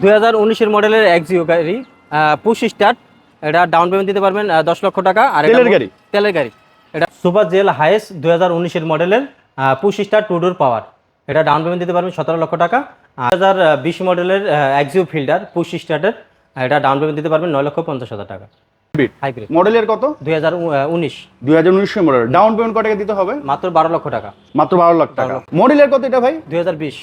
দুই হাজার উনিশের মডেলের এক্সিও গাড়ি পুশ স্টার্ট। এটা ডাউন পেমেন্ট দিতে পারবেন দশ লক্ষ টাকা। আর তেলের গাড়ি? তেলের গাড়ি। এটা সুপার জেল হাইস্ট দুই হাজার উনিশের মডেলের push start two door power এটা ডাউন পেমেন্ট দিতে পারবেন সতেরো লক্ষ টাকা। দুই হাজার বিশ মডেলের এক্সিও ফিল্ডার পুশ স্টার্টের এটা ডাউন পেমেন্ট দিতে পারবেন নয় লক্ষ পঞ্চাশ হাজার টাকা। হাইব্রিড মডেলের কত? দুই হাজার উনিশ। দুই হাজার উনিশের মডেল। ডাউন পেমেন্ট কত টাকা দিতে হবে? মাত্র বারো লক্ষ টাকা। মাত্র বারো লাখ টাকা। মডেলের কত এটা ভাই? দুই হাজার বিশ।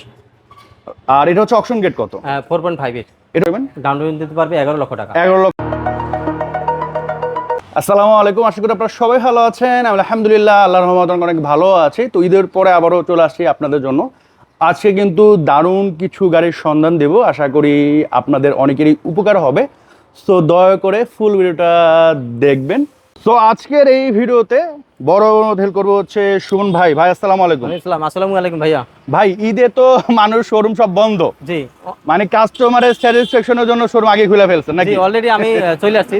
আর এটা হচ্ছে অপশন গেট কত? ফোর পয়েন্ট ফাইভের এটা ডাউন পেমেন্ট দিতে পারবে এগারো লক্ষ টাকা। এগারো লক্ষ। আসসালামু আলাইকুম আশা করি আপনারা সবাই ভালো আছেন। আমি আলহামদুলিল্লাহ আল্লাহর রহমত অনেক ভালো আছি। তো ঈদের পরে আবারও চলে আসছি আপনাদের জন্য। আজকে কিন্তু দারুণ কিছু গাড়ির সন্ধান দেব। আশা করি আপনাদের অনেকেরই উপকার হবে। সো দয়া করে ফুল ভিডিওটা দেখবেন। সো আজকের এই ভিডিওতে বড় হেল্প করব হচ্ছে সুমন ভাই। ভাই আসসালামু আলাইকুম। আসসালাম আসসালামু আলাইকুম ভাইয়া। ভাই ঈদে তো মানুষ শোরুম সব বন্ধ। জি। মানে কাস্টমারের স্যাটিসফ্যাকশনের জন্য শোরুম আগে খুলে ফেলছেন নাকি? অলরেডি আমি চলে আসছি।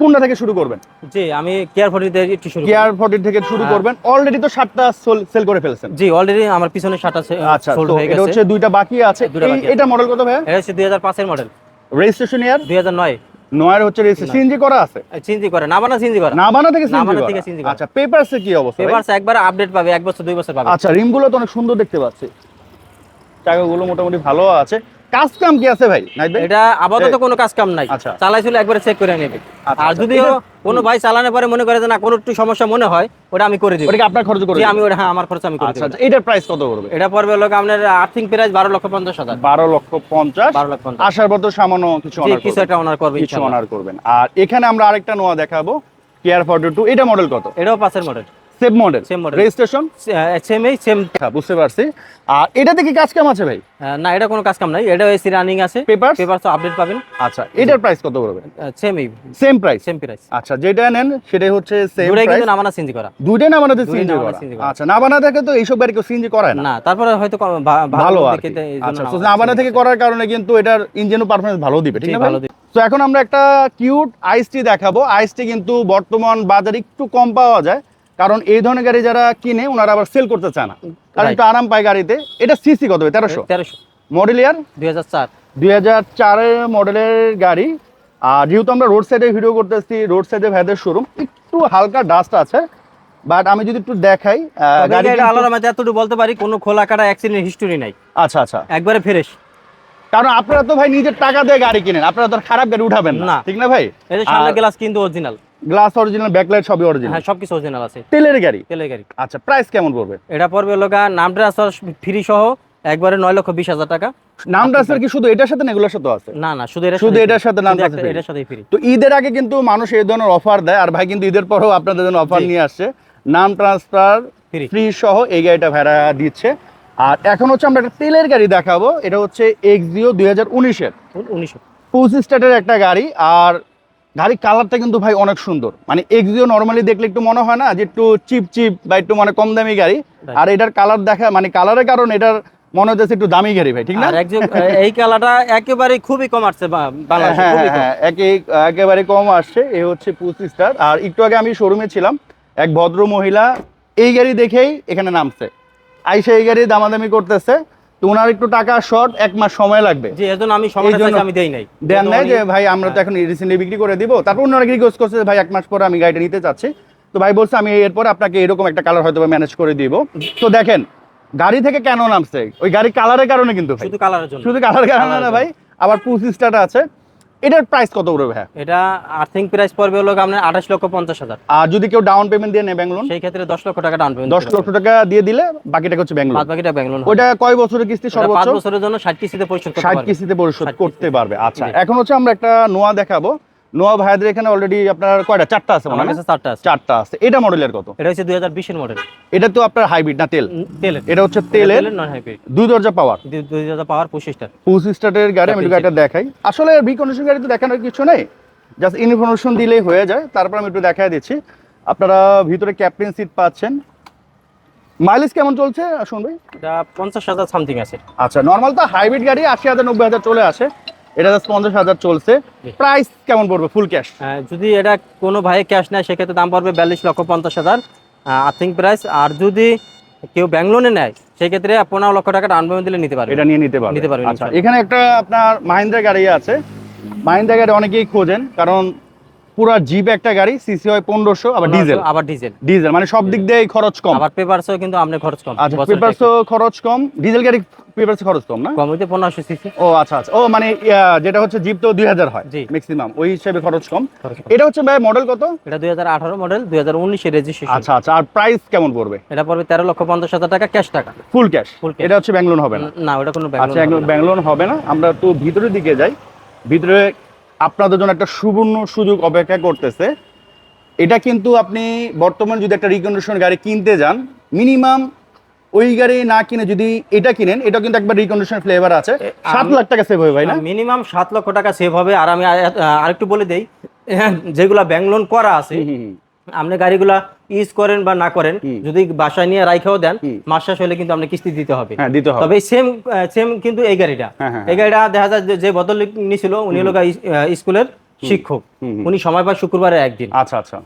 কোনটা থেকে শুরু করবেন? জি আমি কেয়ার ফোর্টিতে একটু শুরু কেয়ার ফোর্টি থেকে শুরু। করবেন। অলরেডি তো সাতটা সেল করে ফেলছেন। জি অলরেডি আমার পিছনে আছে আচ্ছা তো এটা হচ্ছে দুইটা বাকি আছে। এটা মডেল কত ভাই এটা হচ্ছে দুই হাজার পাঁচের মডেল রেজিস্ট্রেশন ইয়ার দুই হাজার নয়। নয়ের হচ্ছে সিএনজি করা আছে? সিএনজি করে নাবানা সিএনজি করা। করে না বানা থেকে বানা সিএনজি করা। আচ্ছা পেপারসে কি অবস্থা? পেপারস একবার আপডেট পাবে এক বছর দুই বছর পাবে। আচ্ছা রিমগুলো তো অনেক সুন্দর দেখতে পাচ্ছি। চাকাগুলো মোটামুটি ভালো আছে। কাজ কাম কি আছে ভাই? এটা আপাতত কোনো কাজ কাম নাই। আচ্ছা। চালাইছিল একবারে চেক করে নেবে। আচ্ছা, আর আচ্ছা। এটা- কোনো ভাই চালানোর পরে মনে করে যে না কোনো একটু সমস্যা মনে হয় ওটা আমি করে দিই ওটা আপনার খরচ করে আমি ওটা হ্যাঁ আমার খরচ আমি করে আচ্ছা এটার প্রাইস কত করবে এটা পড়বে লোক আপনার আর্থিং প্রাইস বারো লক্ষ পঞ্চাশ হাজার। বারো লক্ষ পঞ্চাশ। বারো লক্ষ পঞ্চাশ। আসার পর তো সামান্য কিছু অনার কিছু একটা অনার করবে কিছু অনার করবেন। আর এখানে আমরা আরেকটা নোয়া দেখাবো। কেয়ার ফর্টি টু এটা মডেল কত? এটাও পাঁচের model same model Same model. Registration সেমই সেম হ্যাঁ বুঝতে পারছি। আর এটাতে কি কাজ কাম আছে ভাই? না এটা কোনো কাজ কাম নাই। এটা এসি রানিং আছে। পেপার পেপার তো আপডেট পাবেন। আচ্ছা এটার প্রাইস কত করবে সেমই সেম প্রাইস সেম প্রাইস আচ্ছা যেটা নেন সেটাই হচ্ছে সেম প্রাইস কিন্তু নামানা চেঞ্জ করা। দুইটাই না বানাতে দুইটাই সিএনজি না বানাতে করা। আচ্ছা না বানা থেকে তো এইসব গাড়ি কেউ সিএনজি করায় না। না তারপরে হয়তো ভালো এই আচ্ছা তো বানাতে না বানা CNG থেকে করার কারণে কিন্তু এটার ইঞ্জিনও পারফরমেন্স ভালো দিবে ঠিক ভালো ভালো দিবে। তো এখন আমরা একটা কিউট আইসটি দেখাবো। আইসটি কিন্তু বর্তমান বাজারে একটু কম পাওয়া যায়। কারণ এই ধরনের গাড়ি যারা কিনে ওনারা আবার সেল করতে চায় না। কারণ একটু আরাম পায় গাড়িতে। এটা সিসি কত তেরোশো? তেরোশো। মডেল ইয়ার দুই হাজার চার। দুই হাজার চারের মডেলের গাড়ি। আর যেহেতু আমরা রোড সাইডে ভিডিও করতেছি রোড সাইডে ভ্যাদের শোরুম একটু হালকা ডাস্ট আছে। বাট আমি যদি একটু দেখাই আহ, গাড়ি কিন্তু- আলাদা মাঝে এতটুকু বলতে পারি কোনো খোলা কাটা অ্যাক্সিডেন্ট হিস্টোরি নাই। আচ্ছা আচ্ছা। একবারে ফ্রেশ কারণ আপনারা তো ভাই নিজের টাকা দিয়ে গাড়ি কিনেন আপনারা তো খারাপ গাড়ি উঠাবেন না। না। ঠিক না ভাই? এই যে সামনে গ্লাস কিন্তু অরিজিনাল গ্লাস অরিজিনাল ব্যাকলাইট সবই অরিজিনাল? হ্যাঁ সবকিছু অরিজিনাল আছে। তেলের গাড়ি? তেলের গাড়ি। আচ্ছা প্রাইস কেমন পড়বে? এটা পড়বে লোকা নাম ট্রান্সফার ফ্রি সহ একবারে নয় লক্ষ বিশ হাজার টাকা। নাম ট্রান্সফার কি শুধু এটার সাথে না এগুলোর সাথে আছে? না না শুধু এটা শুধু এটার সাথে নাম transfer এটার সাথে ফ্রি তো ঈদের আগে কিন্তু মানুষ এই ধরনের অফার দেয় আর ভাই কিন্তু ঈদের পরেও আপনাদের জন্য অফার নিয়ে আসছে। নাম ট্রান্সফার। ফ্রি সহ এই গাড়িটা ভাড়া দিচ্ছে। আর এখন হচ্ছে আমরা একটা তেলের গাড়ি দেখাবো এটা হচ্ছে এক্সিও দুই হাজার উনিশের। উনিশশো পঁচিশ স্টার্টের একটা গাড়ি আর গাড়ির কালারটা কিন্তু ভাই অনেক সুন্দর। মানে এক্সিও নর্মালি দেখলে একটু মনে হয় না যে একটু চিপ চিপ বা একটু মানে কম দামি গাড়ি। আর এটার কালার দেখা মানে কালারের কারণ এটার মনে হচ্ছে একটু দামি গাড়ি ভাই ঠিক না? এই কালারটা একেবারে খুবই কম আসছে হ্যাঁ হ্যাঁ হ্যাঁ একে একেবারে কম আসছে এ হচ্ছে পঁচিশ স্টার আর একটু আগে আমি শোরুমে ছিলাম এক ভদ্র মহিলা এই গাড়ি দেখেই এখানে নামছে। আইসা এই গাড়ি দামাদামি করতেছে। তো ওনার একটু টাকা শর্ট এক মাস সময় লাগবে। জি এজন্য আমি সময় এই আমি দেই নাই। দেন নাই যে ভাই আমরা তো এখন রিসেন্টলি বিক্রি করে দিব। তারপর ওনারা রিকোয়েস্ট করছে ভাই এক মাস পরে আমি গাড়িটা নিতে চাচ্ছি। তো ভাই বলছে আমি এরপর আপনাকে এরকম একটা কালার হয়তো ম্যানেজ করে দিব। তো দেখেন গাড়ি থেকে কেন নামছে? ওই গাড়ি কালারের কারণে কিন্তু ভাই। শুধু কালারের জন্য। শুধু কালার কারণে না ভাই আবার পুসিস্টাটা আছে। এটার প্রাইস কত পড়বে ভাই এটা আর্থিং প্রাইস পড়বে হলো আপনার আঠাশ লক্ষ পঞ্চাশ হাজার। আর যদি কেউ ডাউন পেমেন্ট দিয়ে নেয় ব্যাংক লোন সেই ক্ষেত্রে দশ লক্ষ টাকা ডাউন পেমেন্ট দশ লক্ষ টাকা দিয়ে দিলে বাকিটা হচ্ছে ব্যাংক লোন বাকিটা ব্যাংক লোন ওটা কয় বছরের কিস্তি পাঁচ সর্বোচ্চ? বছরের জন্য ষাট কিস্তিতে পরিশোধ করতে ষাট কিস্তিতে পরিশোধ করতে পারবে। আচ্ছা এখন হচ্ছে আমরা একটা নোয়া দেখাবো। নোয়া ভাইদের এখানে অলরেডি আপনার কয়টা? চারটা আছে মনে হয় চারটা আছে। চারটা আছে। এটা মডেলের কত? এটা হচ্ছে দুই হাজার বিশের মডেল এটা তো আপনার হাইব্রিড না তেল? তেল এটা হচ্ছে তেলের নন হাইব্রিড দুই দরজা পাওয়ার দুই হাজার পাওয়ার পঁচিশটার পঁচিশ স্টার্টের গাড়ি আমি গাড়িটা দেখাই। আসলে বি কন্ডিশন গাড়ি তো দেখানোর কিছু নেই। জাস্ট ইনফরমেশন দিলেই হয়ে যায়। তারপর আমি একটু দেখাই দিচ্ছি। আপনারা ভিতরে ক্যাপ্টেন সিট পাচ্ছেন। মাইলেজ কেমন চলছে? শুন ভাই। এটা পঞ্চাশ হাজার সামথিং আছে। আচ্ছা নর্মাল তো হাইব্রিড গাড়ি আশি হাজার নব্বই হাজার চলে আসে। এটা জাস্ট পঞ্চাশ হাজার চলছে। প্রাইস কেমন পড়বে? ফুল ক্যাশ যদি এটা কোনো ভাই ক্যাশ নেয় সেক্ষেত্রে দাম পড়বে বিয়াল্লিশ লক্ষ পঞ্চাশ হাজার। আর্থিং প্রাইস আর যদি কেউ ব্যাংক লোনে নেয় সেই ক্ষেত্রে পনেরো লক্ষ টাকা ডাউন পেমেন্ট দিলে নিতে পারবে। এটা নিয়ে নিতে পারবে। নিতে পারবেন, আচ্ছা এখানে একটা আপনার মাহিন্দ্রা গাড়ি আছে। মাহিন্দ্রা গাড়ি অনেকেই খোঁজেন কারণ পুরা জিপ একটা গাড়ি সিসি হয় পনেরোশো আবার ডিজেল আবার ডিজেল ডিজেল মানে সব দিক দিয়ে খরচ কম। আবার পেপারসও কিন্তু আপনার খরচ কম। আচ্ছা পেপারসও খরচ কম। ডিজেল গাড়ি পেপারস খরচ কম না? কম হইতে পনেরোশো সিসি ও আচ্ছা আচ্ছা। ও মানে যেটা হচ্ছে জিপ তো দুই হাজার হয় জি। ম্যাক্সিমাম ওই হিসেবে খরচ কম। এটা হচ্ছে ভাই মডেল কত? এটা দুই হাজার আঠারো মডেল দুই হাজার উনিশের রেজিস্ট্রেশন আচ্ছা আচ্ছা। আর প্রাইস কেমন পড়বে? এটা পড়বে তেরো লক্ষ পঞ্চাশ হাজার টাকা ক্যাশ টাকা। ফুল ক্যাশ এটা হচ্ছে ব্যাঙ্গলোর হবে না? না ওটা কোনো আচ্ছা একদম ব্যাঙ্গলোর হবে না। আমরা তো ভিতরের দিকে যাই। ভিতরে আপনাদের জন্য একটা সুবর্ণ সুযোগ অপেক্ষা করতেছে। এটা কিন্তু আপনি বর্তমান যদি একটা রিকন্ডিশন গাড়ি কিনতে যান মিনিমাম ওই গাড়ি না কিনে যদি এটা কিনেন এটা কিন্তু একবার রিকন্ডিশন ফ্লেভার আছে। সাত লাখ টাকা সেভ হবে ভাই না? মিনিমাম সাত লক্ষ টাকা সেভ হবে। আর আমি আরেকটু বলে দেই যেগুলা ব্যাংক লোন করা আছে। আপনি গাড়িগুলা ইউজ করেন বা না করেন যদি বাসায় নিয়ে রাইখাও দেন মাস শেষ হলে কিন্তু আপনি কিস্তি দিতে হবে। হ্যাঁ দিতে হবে। তবে সেম সেম কিন্তু এই গাড়িটা। হ্যাঁ, হ্যাঁ, এই গাড়িটা দেখা যায় যে- বদল নিছিল উনি আহ, স্কুলের শিক্ষক। উনি সময় পায় শুক্রবারে একদিন। আচ্ছা আচ্ছা।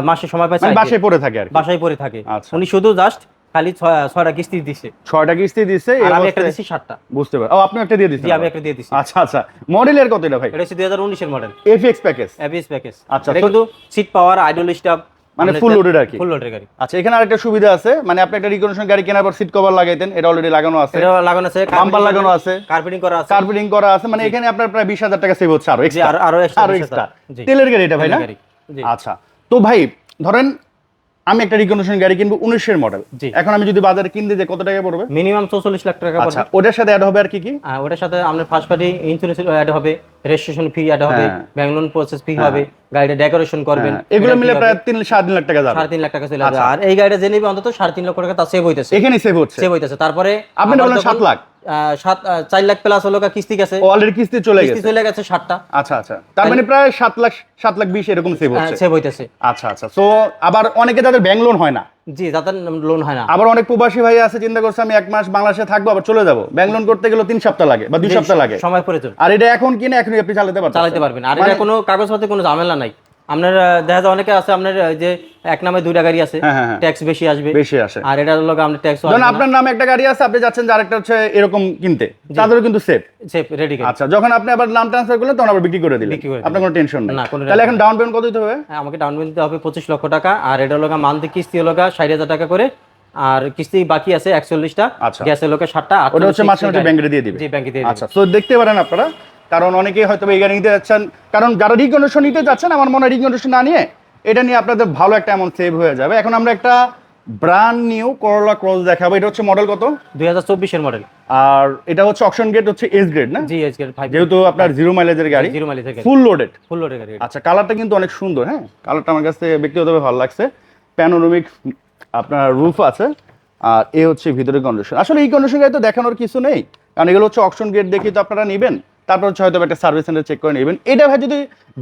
মাসে সময় পায় মানে। বাসায় পড়ে থাকে আর বাসায় পড়ে থাকে। আচ্ছা। উনি শুধু জাস্ট খালি ছয়- ছয়টা কিস্তি দিছে। ছয়টা কিস্তি দিছে আমি একটা দিছি সাতটা। বুঝতে পারি ও আপনি একটা দিয়ে দিচ্ছেন জি আমি একটা দিয়ে দিছি। আচ্ছা আচ্ছা। মডেলের কত এটা ভাই? এটা হচ্ছে দুই হাজার উনিশের model FX package ABS package আচ্ছা, কিন্তু সিট পাওয়ার আইডল স্টাফ মানে full loaded আর কি? ফুল লোডের গাড়ি। আচ্ছা এখানে আরেকটা সুবিধা আছে মানে আপনি একটা রিকন্ডিশন গাড়ি কেনার পর সিট কভার লাগাইতেন এটা অলরেডি লাগানো আছে। এটা লাগানো আছে বাম্পার লাগানো আছে। কার্পেটিং করা আছে। কার্পেটিং করা আছে মানে এখানে আপনার প্রায় বিশ হাজার টাকা সেভ হচ্ছে আরও এক্সট্রা আরও এক্সট্রা তেলের গাড়ি এটা ভাই না? আচ্ছা তো ভাই ধরেন আমি একটা রিকন্ডিশন গাড়ি কিনবো উনিশের মডেল এখন আমি যদি বাজারে কিনতে যাই কত টাকা পড়বে? মিনিমাম চৌচল্লিশ লাখ টাকা আচ্ছা পড়বে। ওটার সাথে অ্যাড হবে আর কি কি? ওটার সাথে আপনার ফার্স্ট পার্টি ইন্স্যুরেন্স অ্যাড হবে রেজিস্ট্রেশন ফি অ্যাড হবে। ব্যাংক লোন প্রসেস ফি হবে গাড়িটা ডেকোরেশন করবেন হ্যাঁ, এগুলো মিলে প্রায় তিন সাড়ে তিন লাখ টাকা যাবে। সাড়ে তিন লাখ টাকা চলে আচ্ছা। যাবে আর এই গাড়িটা যে নিবে অন্তত সাড়ে তিন লক্ষ টাকা তার সেভ হইতেছে। এখানে সেভ হচ্ছে। সেভ হইতেছে। তারপরে আপনি সাত লাখ। সাত চার লাখ প্লাস হলো কিস্তি গেছে। অলরেডি কিস্তি চলে গেছে। চলে গেছে সাতটা। আচ্ছা আচ্ছা। তার মানে প্রায় সাত লাখ সাত লাখ বিশ এরকম সেভ হচ্ছে। সেভ হইতেছে। আচ্ছা আচ্ছা। তো আবার অনেকে যাদের ব্যাংক লোন হয় না। জি যাদের লোন হয় না। আবার অনেক প্রবাসী ভাই আছে চিন্তা করছে আমি এক মাস বাংলাদেশে থাকব আবার চলে যাব। ব্যাংক লোন করতে গেলে তিন সপ্তাহ লাগে বা দুই সপ্তাহ লাগে। সময় প্রয়োজন আর এটা এখন কিনে এখনই আপনি চালাতে পারছেন চালাতে পারবেন। আর মানে- এটা কোনো কাগজপত্রে কোনো ঝামেলা নাই। আপনার দেখা যায় অনেকে আছে আপনার যে এক নামে দুইটা গাড়ি আছে হ্যাঁ, হ্যাঁ, হ্যাঁ। ট্যাক্স বেশি আসবে। বেশি আসে। আর এটা ট্যাক্স আপনার নামে একটা গাড়ি আছে আপনি যাচ্ছেন যে আরেকটা হচ্ছে এরকম কিনতে তাদেরও কিন্তু সেফ সেফ রেডি আচ্ছা যখন আপনি আবার নাম ট্রান্সফার করলেন তখন আবার বিক্রি করে দিলেন। আপনার কোনো টেনশন নেই। তাহলে এখন ডাউন পেমেন্ট কত দিতে হবে? আমাকে ডাউন পেমেন্ট দিতে হবে পঁচিশ লক্ষ টাকা আর এটা হলো মান্থলি কিস্তি হলো ষাট হাজার টাকা করে আর কিস্তি বাকি আছে একচল্লিশটা আচ্ছা। গ্যাসের লোকে ষাটটা ওটা হচ্ছে ব্যাংকে দিয়ে দিবে। ব্যাংকে দিয়ে আচ্ছা তো দেখতে পারেন আপনারা কারণ অনেকেই হয়তো এই গাড়ি নিতে যাচ্ছেন। কারণ যারা রিকন্ডিশন নিতে যাচ্ছেন আমার মনে হয় রিকন্ডিশন না নিয়ে এটা নিয়ে আপনাদের ভালো একটা অ্যামাউন্ট সেভ হয়ে যাবে। এখন আমরা একটা ব্র্যান্ড নিউ করোলা ক্রস দেখাবো। এটা হচ্ছে মডেল কত? দুই হাজার চব্বিশের মডেল আর এটা হচ্ছে অপশন গেট হচ্ছে এস গ্রেড না? জি এইচ ফাইভ যেহেতু আপনার জিরো মাইলেজের গাড়ি। জিরো মাইলেজ থেকে ফুল লোডেড ফুল লোডের গাড়ি। আচ্ছা কালারটা কিন্তু অনেক সুন্দর হ্যাঁ? কালারটা আমার কাছে ব্যক্তিগতভাবে ভালো লাগছে। প্যানোরমিক আপনার রুফ আছে। আর এ হচ্ছে ভিতরে কন্ডিশন আসলে এই কন্ডিশন গাড়ি তো দেখানোর কিছু নেই। কারণ এগুলো হচ্ছে অপশন গেট দেখি তো আপনারা নেবেন। তারপর হচ্ছে হয়তো একটা সার্ভিস সেন্টার চেক করে নেবেন। এটা ভাই যদি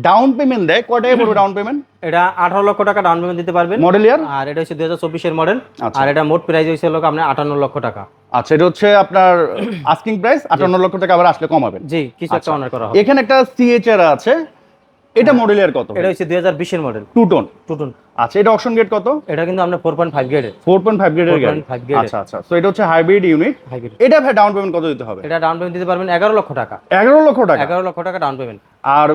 ডাউন পেমেন্ট দেয় কয় টাকা পড়বে ডাউন পেমেন্ট এটা আঠারো লক্ষ টাকা ডাউন পেমেন্ট দিতে পারবেন। মডেল ইয়ার আর এটা হচ্ছে দুই হাজার চব্বিশের মডেল আচ্ছা। আর এটা মোট প্রাইস হয়েছে লোক আপনার আটান্ন লক্ষ টাকা। আচ্ছা এটা হচ্ছে আপনার আস্কিং প্রাইস আটান্ন লক্ষ টাকা আবার আসলে কমাবেন জি কিছু আচ্ছা। একটা অনার করা হবে। এখানে একটা সিএচআর আছে। এটা মডেল ইয়ার কত? এটা হচ্ছে দুই হাজার বিশের মডেল টু টোন টুটুন আচ্ছা এটা অপশন গেট কত? এটা কিন্তু পয়েন্ট ফাইভ গ্রেডের ফোর পয়েন্ট ফাইভ গ্রেডের গাড়ি 4.5। আচ্ছা আচ্ছা। তো এটা হচ্ছে হাইব্রিড ইউনিট এটা ভাই ডাউন পেমেন্ট কত দিতে হবে? এটা ডাউন পেমেন্ট দিতে পারবেন এগারো লক্ষ টাকা। এগারো লক্ষ টাকা? এগারো লক্ষ টাকা ডাউন পেমেন্ট আর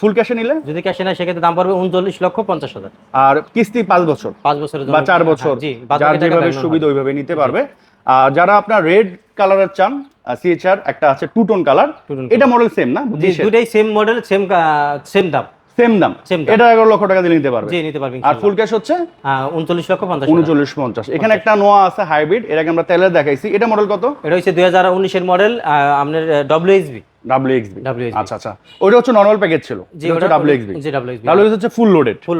ফুল ক্যাশে নিলে? যদি ক্যাশে নেয় সেক্ষেত্রে দাম পড়বে উনচল্লিশ লক্ষ পঞ্চাশ হাজার। আর কিস্তি পাঁচ বছর। পাঁচ বছরের জন্য। বা চার বছর। জি যার যেভাবে সুবিধা ওইভাবে নিতে পারবে। আর যারা আপনার রেড কালারের চান সিএচআর একটা আছে টু টোন কালার এটা মডেল সেম না? দুটাই সেম মডেল সেম সেম দাম। সেম দাম। এটা এগারো লক্ষ টাকা দিয়ে নিতে পারবে। জি নিতে পারবেন আর ফুল ক্যাশ হচ্ছে? উনচল্লিশ লক্ষ পঞ্চাশ উনচল্লিশ পঞ্চাশ। এখানে একটা নোয়া আছে হাইব্রিড এটাকে আমরা তেলের দেখাইছি। এটা মডেল কত? এটা হচ্ছে দুই হাজার উনিশের মডেল আপনার ডাব্লিউ এক্সবি আচ্ছা আচ্ছা। হচ্ছে নর্মাল প্যাকেজ ছিল। জি হচ্ছে জি ফুল লোডেড ফুল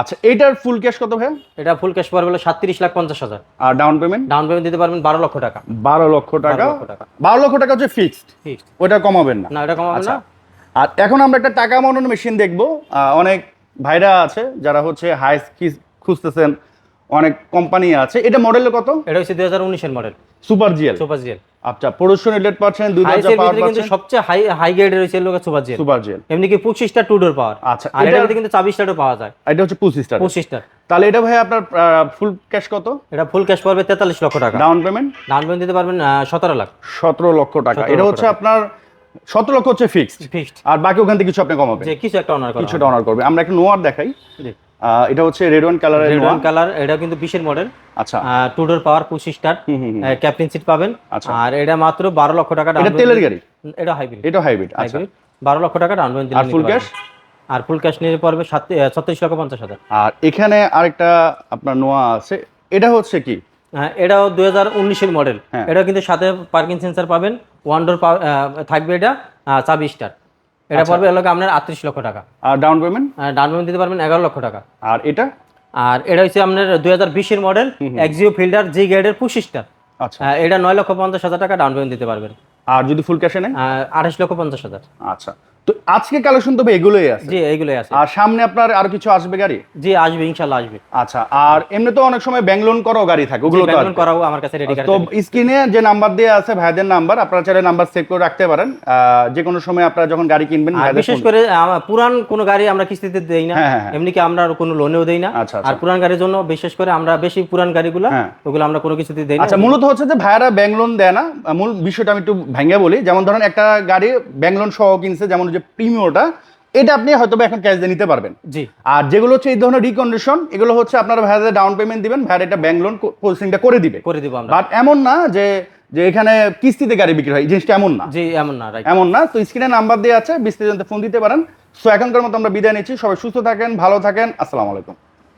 আচ্ছা এটার ফুল ক্যাশ কত ভাই এটা ফুল ক্যাশ পড়বে লাখ পঞ্চাশ হাজার। আর ডাউন পেমেন্ট ডাউন পেমেন্ট দিতে পারবেন বারো লক্ষ টাকা। বারো লক্ষ টাকা। লক্ষ টাকা। বারো লক্ষ টাকা হচ্ছে ফিক্সড ফিক্সড ওটা কমাবেন না। না এটা আচ্ছা। না। আর এখন আমরা একটা টাকা মানানোর মেশিন দেখব। অনেক ভাইরা আছে যারা হচ্ছে হাই স্কিস খুঁজতেছেন অনেক কোম্পানি আছে। এটা মডেল কত? এটা হচ্ছে দুই হাজার উনিশের model. Super GL. Super GL. আচ্ছা প্রোডাকশন রেট পাচ্ছেন দুই হাজার পাওয়ার কিন্তু সবচেয়ে হাই হাই গ্রেডের রয়েছে লোক সুপার জিএল। Super GL. এমনি কি পঁচিশটা টু ডোর পাওয়ার? আচ্ছা আর এটা কিন্তু চাবিশ স্টারও পাওয়া যায়। এটা হচ্ছে পঁচিশ টাকা পঁচিশটা তাহলে এটা ভাই আপনার ফুল ক্যাশ কত? এটা ফুল ক্যাশ পড়বে তেতাল্লিশ লক্ষ টাকা। Down payment? ডাউন পেমেন্ট দিতে পারবেন সতেরো লাখ। সতেরো লক্ষ টাকা। এটা হচ্ছে আপনার সতেরো লক্ষ হচ্ছে ফিক্সড ফিক্সড আর বাকি ওখান থেকে কিছু আপনি কমাবেন। যে কিছু একটা অনার করা কিছুটা অনার করবে। আমরা একটা নোয়ার দেখাই। এটা হচ্ছে রেড ওয়ান কালারের রেড নোয়া কালার এটা কিন্তু বিশের মডেল আচ্ছা। Two. Door power push start. Captain seat পাবেন। আচ্ছা। আর এটা মাত্র বারো লক্ষ টাকা এটা তেলের গাড়ি? এটা হাইব্রিড এটা হাইব্রিড আচ্ছা। হাইব্রিড বারো লক্ষ টাকা ডাউন পেমেন্ট আর full cash? আর ফুল ক্যাশ নিয়ে পড়বে ছত্রিশ লক্ষ পঞ্চাশ হাজার। আর এখানে আরেকটা আপনার নোয়া আছে। এটা হচ্ছে কি? হ্যাঁ, এটাও দুই হাজার উনিশের মডেল হ্যাঁ। এটা কিন্তু সাথে পার্কিং সেন্সার পাবেন। ওয়ান ডোর থাকবে এটা চাবি স্টার এটা আচ্ছা। পড়বে এলাকা আপনার আটত্রিশ লক্ষ টাকা। আর ডাউন পেমেন্ট? ডাউন পেমেন্ট দিতে পারবেন এগারো লক্ষ টাকা। আর এটা? আর এটা হচ্ছে আপনার দুই হাজার বিশের মডেল এক্সিও ফিল্ডার জি গ্রেডের পঁচিশটা স্টার আচ্ছা। এটা নয় লক্ষ পঞ্চাশ হাজার টাকা ডাউন পেমেন্ট দিতে পারবেন। আর যদি ফুল ক্যাশে নেয়? আঠাশ লক্ষ পঞ্চাশ হাজার। আচ্ছা। তো আজকে কালেকশন তবে এগুলোই আছে। জি এইগুলোই আছে। আর সামনে আপনার আর কিছু আসবে গাড়ি? জি আসবে ইনশাল্লাহ আসবে। আচ্ছা আর এমনি তো অনেক সময় ব্যাংক লোন করাও গাড়ি থাকে ওগুলো তো করাও আমার কাছে রেডি তো স্ক্রিনে যে নাম্বার দেওয়া আছে ভাইদের নাম্বার আপনারা চাইলে নাম্বার সেভ করে রাখতে পারেন। যে কোনো সময় আপনারা যখন গাড়ি কিনবেন বিশেষ করে পুরান কোনো গাড়ি আমরা কিস্তিতে দেই না। হ্যাঁ, হ্যাঁ, হ্যাঁ। এমনি কি আমরা আর কোনো লোনেও দেই না। আচ্ছা, আচ্ছা। আর পুরান গাড়ির জন্য বিশেষ করে আমরা বেশি পুরান গাড়িগুলো। ওগুলো আমরা কোনো কিছুতে দেই না। আচ্ছা মূলত হচ্ছে যে ভাইয়ারা ব্যাংক লোন দেয় না। মূল বিষয়টা আমি একটু ভেঙে বলি। যেমন ধরেন একটা গাড়ি ব্যাংক লোন সহ কিনছে যেমন যে প্রিমিয়রটা এটা আপনি হয়তো এখন ক্যাশ দিয়ে নিতে পারবেন। জি। আর যেগুলো হচ্ছে এই ধরনের রিকন্ডিশন এগুলো হচ্ছে আপনারা ভাইয়াদের ডাউন পেমেন্ট দিবেন ভাইয়ার এটা ব্যাংক লোন প্রসেসিংটা করে দিবে। করে দিব আমরা। বাট এমন না যে যে এখানে কিস্তিতে গাড়ি বিক্রি হয় জিনিসটা এমন না। জি এমন না রাইট এমন না। তো স্ক্রিনে নাম্বার দেওয়া আছে বিস্তারিত ফোন দিতে পারেন। সো এখনকার মতো আমরা বিদায় নিচ্ছি। সবাই সুস্থ থাকেন ভালো থাকেন। আসসালামু আলাইকুম।